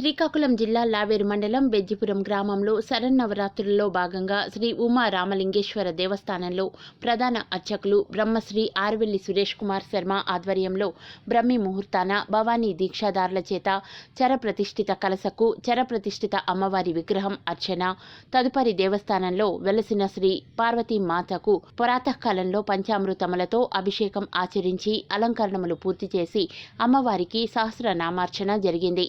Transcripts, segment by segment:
శ్రీకాకుళం జిల్లా లావేరు మండలం బెజ్జిపురం గ్రామంలో శరన్నవరాత్రుల్లో భాగంగా శ్రీ ఉమా రామలింగేశ్వర దేవస్థానంలో ప్రధాన అర్చకులు బ్రహ్మశ్రీ ఆర్వెల్లి సురేష్ కుమార్ శర్మ ఆధ్వర్యంలో బ్రహ్మి ముహూర్తాన భవానీ దీక్షాదారుల చేత చరప్రతిష్ఠిత కలసకు చరప్రతిష్ఠిత అమ్మవారి విగ్రహం అర్చన. తదుపరి దేవస్థానంలో వెలసిన శ్రీ పార్వతీ మాతకు పురాతకాలంలో పంచామృతములతో అభిషేకం ఆచరించి అలంకరణములు పూర్తి చేసి అమ్మవారికి సహస్రనామార్చన జరిగింది.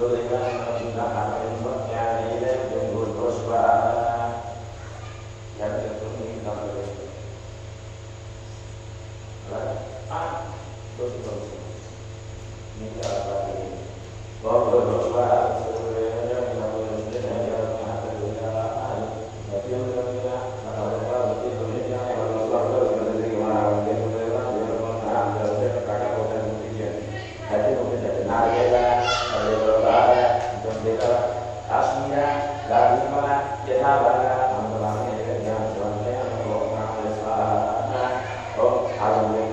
lo demás Padre.